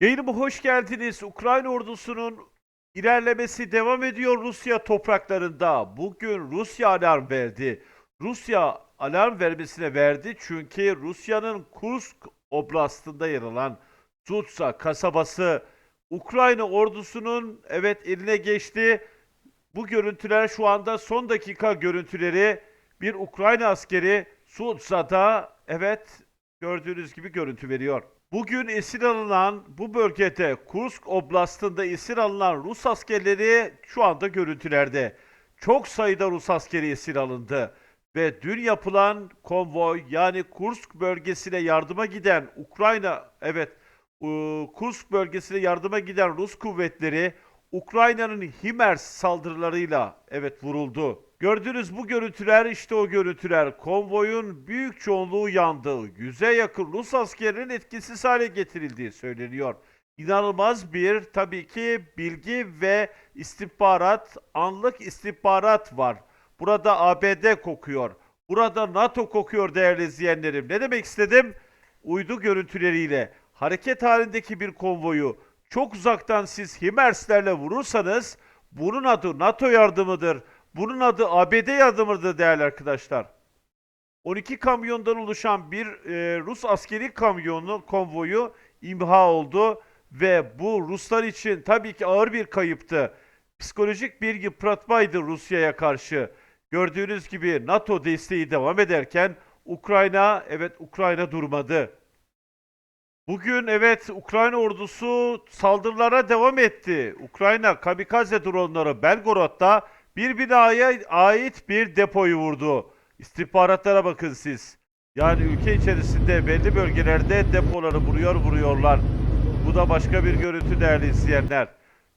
Yayınıma hoş geldiniz. Ukrayna ordusunun ilerlemesi devam ediyor Rusya topraklarında. Bugün Rusya alarm verdi. Rusya alarm vermesine verdi çünkü Rusya'nın Kursk oblastında yer alan Sutsa kasabası Ukrayna ordusunun evet eline geçti. Bu görüntüler şu anda son dakika görüntüleri. Bir Ukrayna askeri Sutsa'da evet gördüğünüz gibi görüntü veriyor. Bugün esir alınan bu bölgede Kursk Oblast'ında esir alınan Rus askerleri şu anda görüntülerde. Çok sayıda Rus askeri esir alındı ve dün yapılan konvoy yani Kursk bölgesine yardıma giden Ukrayna evet Kursk bölgesine yardıma giden Rus kuvvetleri Ukrayna'nın HIMARS saldırılarıyla evet vuruldu. Gördüğünüz bu görüntüler işte o görüntüler. Konvoyun büyük çoğunluğu yandı. Yüze yakın Rus askerinin etkisiz hale getirildiği söyleniyor. İnanılmaz bir tabii ki bilgi ve istihbarat, anlık istihbarat var. Burada ABD kokuyor. Burada NATO kokuyor değerli izleyenlerim. Ne demek istedim? Uydu görüntüleriyle hareket halindeki bir konvoyu çok uzaktan siz HIMARS'lerle vurursanız bunun adı NATO yardımıdır. Bunun adı ABD yardımıdır değerli arkadaşlar. 12 kamyondan oluşan bir e, Rus askeri kamyonu konvoyu imha oldu ve bu Ruslar için tabii ki ağır bir kayıptı. Psikolojik bir yıpratmaydı Rusya'ya karşı. Gördüğünüz gibi NATO desteği devam ederken Ukrayna evet Ukrayna durmadı. Bugün evet Ukrayna ordusu saldırılara devam etti. Ukrayna kamikaze dronları Belgorod'da bir binaya ait bir depoyu vurdu. İstihbaratlara bakın siz. Yani ülke içerisinde belli bölgelerde depoları vuruyor vuruyorlar. Bu da başka bir görüntü değerli izleyenler.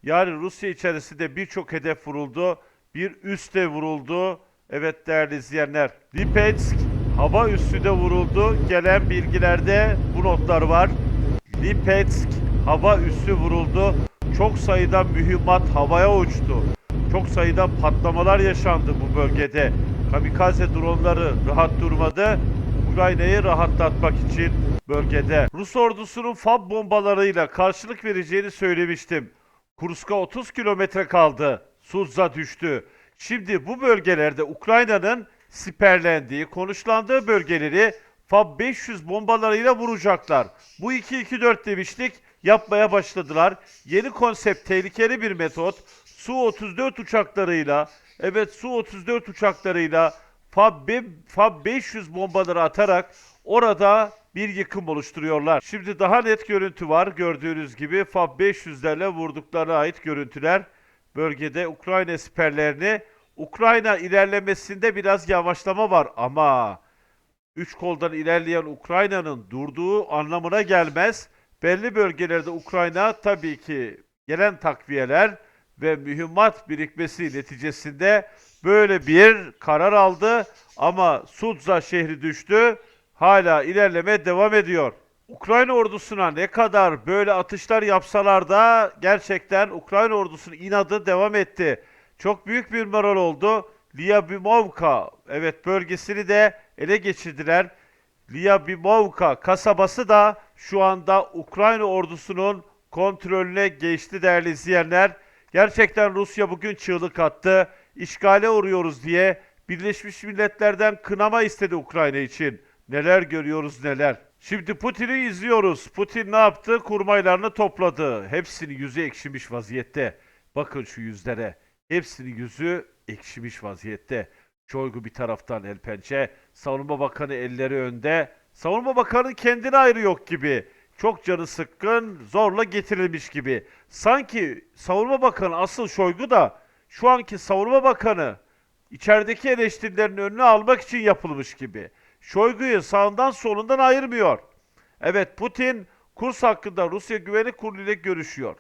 Yani Rusya içerisinde birçok hedef vuruldu. Bir üs de vuruldu. Evet değerli izleyenler. Lipetsk hava üssü de vuruldu. Gelen bilgilerde bu notlar var. Lipetsk hava üssü vuruldu. Çok sayıda mühimmat havaya uçtu. Çok sayıda patlamalar yaşandı bu bölgede. Kamikaze dronları rahat durmadı. Ukrayna'yı rahatlatmak için bölgede. Rus ordusunun FAB bombalarıyla karşılık vereceğini söylemiştim. Kursk'a 30 kilometre kaldı. Suzza düştü. Şimdi bu bölgelerde Ukrayna'nın siperlendiği, konuşlandığı bölgeleri FAB 500 bombalarıyla vuracaklar. Bu 2-2-4 demiştik. Yapmaya başladılar. Yeni konsept tehlikeli bir metot. Su-34 uçaklarıyla, evet Su-34 uçaklarıyla FAB, be- FAB 500 bombaları atarak orada bir yıkım oluşturuyorlar. Şimdi daha net görüntü var. Gördüğünüz gibi FAB 500'lerle vurduklarına ait görüntüler bölgede Ukrayna siperlerini Ukrayna ilerlemesinde biraz yavaşlama var ama üç koldan ilerleyen Ukrayna'nın durduğu anlamına gelmez. Belli bölgelerde Ukrayna tabii ki gelen takviyeler ve mühimmat birikmesi neticesinde böyle bir karar aldı ama Sudza şehri düştü. Hala ilerleme devam ediyor. Ukrayna ordusuna ne kadar böyle atışlar yapsalar da gerçekten Ukrayna ordusunun inadı devam etti. Çok büyük bir moral oldu. Lyabimovka evet bölgesini de ele geçirdiler. Lyabimovka kasabası da şu anda Ukrayna ordusunun kontrolüne geçti değerli izleyenler. Gerçekten Rusya bugün çığlık attı. İşgale uğruyoruz diye Birleşmiş Milletler'den kınama istedi Ukrayna için. Neler görüyoruz neler. Şimdi Putin'i izliyoruz. Putin ne yaptı? Kurmaylarını topladı. Hepsinin yüzü ekşimiş vaziyette. Bakın şu yüzlere. Hepsinin yüzü ekşimiş vaziyette. Şoygu bir taraftan el pençe, Savunma Bakanı elleri önde. Savunma Bakanı kendine ayrı yok gibi. Çok canı sıkkın, zorla getirilmiş gibi. Sanki Savunma Bakanı asıl Şoygu da şu anki Savunma Bakanı içerideki eleştirilerin önüne almak için yapılmış gibi. Şoygu'yu sağından solundan ayırmıyor. Evet Putin Kurs hakkında Rusya Güvenlik Kurulu ile görüşüyor.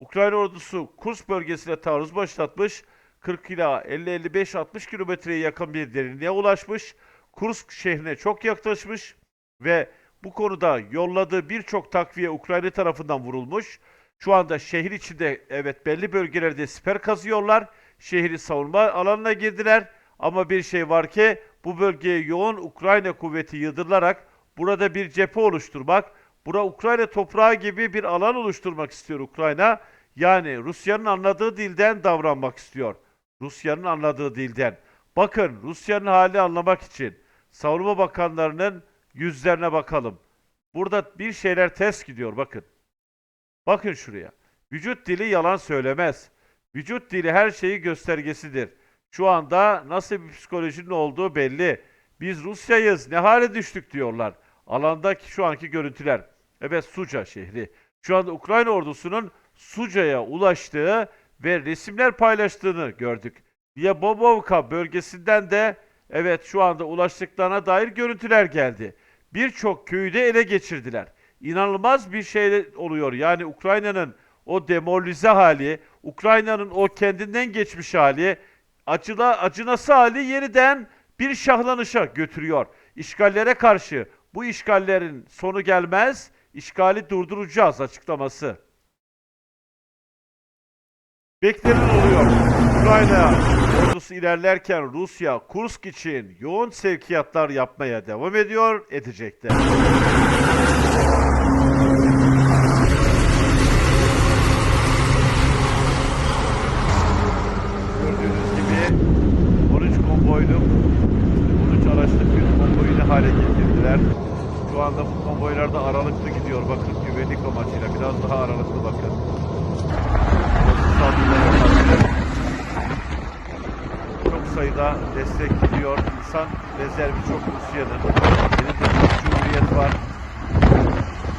Ukrayna ordusu Kurs bölgesine taarruz başlatmış. 40 ila 50-55-60 kilometreye yakın bir derinliğe ulaşmış. Kursk şehrine çok yaklaşmış ve bu konuda yolladığı birçok takviye Ukrayna tarafından vurulmuş. Şu anda şehir içinde evet belli bölgelerde siper kazıyorlar. Şehri savunma alanına girdiler. Ama bir şey var ki bu bölgeye yoğun Ukrayna kuvveti yıldırılarak burada bir cephe oluşturmak, Bura Ukrayna toprağı gibi bir alan oluşturmak istiyor Ukrayna. Yani Rusya'nın anladığı dilden davranmak istiyor. Rusya'nın anladığı dilden. Bakın Rusya'nın hali anlamak için savunma bakanlarının yüzlerine bakalım. Burada bir şeyler ters gidiyor bakın. Bakın şuraya. Vücut dili yalan söylemez. Vücut dili her şeyi göstergesidir. Şu anda nasıl bir psikolojinin olduğu belli. Biz Rusya'yız ne hale düştük diyorlar. Alandaki şu anki görüntüler. Evet Suca şehri. Şu anda Ukrayna ordusunun Suca'ya ulaştığı ve resimler paylaştığını gördük. Yabobovka bölgesinden de evet şu anda ulaştıklarına dair görüntüler geldi. Birçok köyü de ele geçirdiler. İnanılmaz bir şey oluyor. Yani Ukrayna'nın o demoralize hali, Ukrayna'nın o kendinden geçmiş hali, acıla, acınası hali yeniden bir şahlanışa götürüyor. İşgallere karşı bu işgallerin sonu gelmez, işgali durduracağız açıklaması. Beklenen. Ukrayna ordusu ilerlerken Rusya Kursk için yoğun sevkiyatlar yapmaya devam ediyor, edecek de. Gördüğünüz gibi 13 konvoyluk, 13 araçlık bir konvoyu ne hale getirdiler. Şu anda bu konvoylar da aralıklı gidiyor. Bakın güvenlik amacıyla biraz daha aralıklı bakın. Saldırılara karşı çok sayıda destek gidiyor. İnsan rezervi çok Rusya'nın. Elinde bir cumhuriyet var.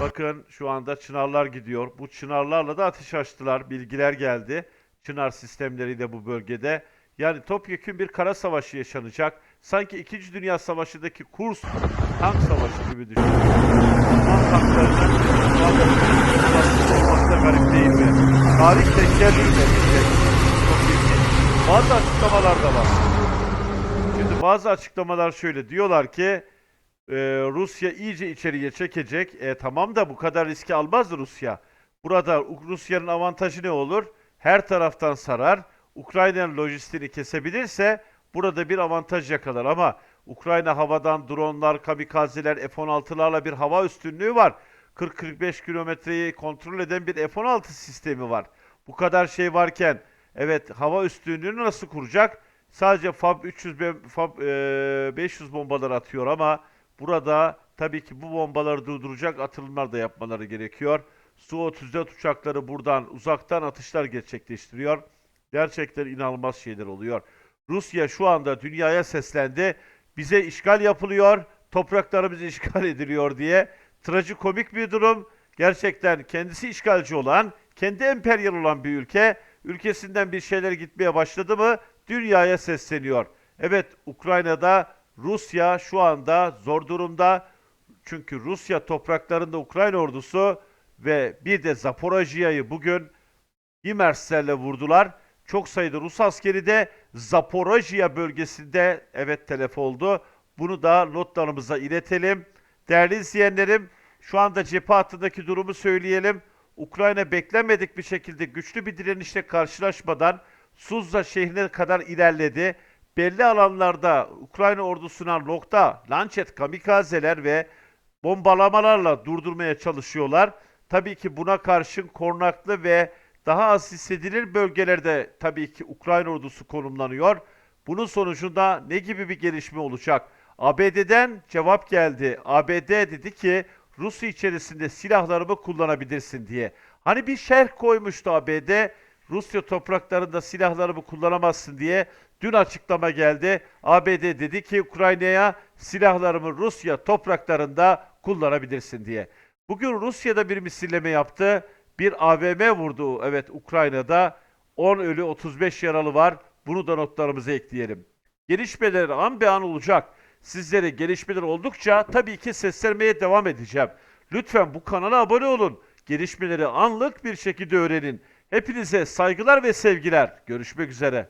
Bakın şu anda çınarlar gidiyor. Bu çınarlarla da ateş açtılar. Bilgiler geldi. Çınar sistemleriyle bu bölgede. Yani topyekün bir kara savaşı yaşanacak. Sanki 2. Dünya Savaşı'ndaki Kurs tank savaşı gibi düşünün. Alman da garip değil mi? Tarih. Çok ilginç. Bazı açıklamalar da var. Bazı açıklamalar şöyle diyorlar ki e, Rusya iyice içeriye çekecek. E, tamam da bu kadar riski almaz Rusya. Burada Rusya'nın avantajı ne olur? Her taraftan sarar. Ukrayna'nın lojistiğini kesebilirse burada bir avantaj yakalar ama Ukrayna havadan dronlar, kamikazeler, F-16'larla bir hava üstünlüğü var. 40-45 kilometreyi kontrol eden bir F-16 sistemi var. Bu kadar şey varken evet hava üstünlüğünü nasıl kuracak? Sadece FAB 300 be- FAB e, 500 bombalar atıyor ama burada tabii ki bu bombaları durduracak atılımlar da yapmaları gerekiyor. Su-34 uçakları buradan uzaktan atışlar gerçekleştiriyor. Gerçekten inanılmaz şeyler oluyor. Rusya şu anda dünyaya seslendi. Bize işgal yapılıyor, topraklarımız işgal ediliyor diye. Trajikomik bir durum. Gerçekten kendisi işgalci olan, kendi emperyal olan bir ülke, ülkesinden bir şeyler gitmeye başladı mı dünyaya sesleniyor. Evet Ukrayna'da Rusya şu anda zor durumda. Çünkü Rusya topraklarında Ukrayna ordusu ve bir de Zaporojya'yı bugün Himerslerle vurdular. Çok sayıda Rus askeri de Zaporojya bölgesinde evet telef oldu. Bunu da notlarımıza iletelim. Değerli izleyenlerim, şu anda cephe hattındaki durumu söyleyelim. Ukrayna beklenmedik bir şekilde güçlü bir direnişle karşılaşmadan Suzla şehrine kadar ilerledi. Belli alanlarda Ukrayna ordusuna nokta, lançet, kamikazeler ve bombalamalarla durdurmaya çalışıyorlar. Tabii ki buna karşın korunaklı ve daha az hissedilir bölgelerde tabii ki Ukrayna ordusu konumlanıyor. Bunun sonucunda ne gibi bir gelişme olacak? ABD'den cevap geldi. ABD dedi ki Rusya içerisinde silahlarımı kullanabilirsin diye. Hani bir şerh koymuştu ABD. Rusya topraklarında silahlarımı kullanamazsın diye dün açıklama geldi. ABD dedi ki Ukrayna'ya silahlarımı Rusya topraklarında kullanabilirsin diye. Bugün Rusya'da bir misilleme yaptı. Bir AVM vurdu evet Ukrayna'da. 10 ölü 35 yaralı var. Bunu da notlarımıza ekleyelim. Gelişmeler an be an olacak. Sizlere gelişmeler oldukça tabii ki seslenmeye devam edeceğim. Lütfen bu kanala abone olun. Gelişmeleri anlık bir şekilde öğrenin. Hepinize saygılar ve sevgiler. Görüşmek üzere.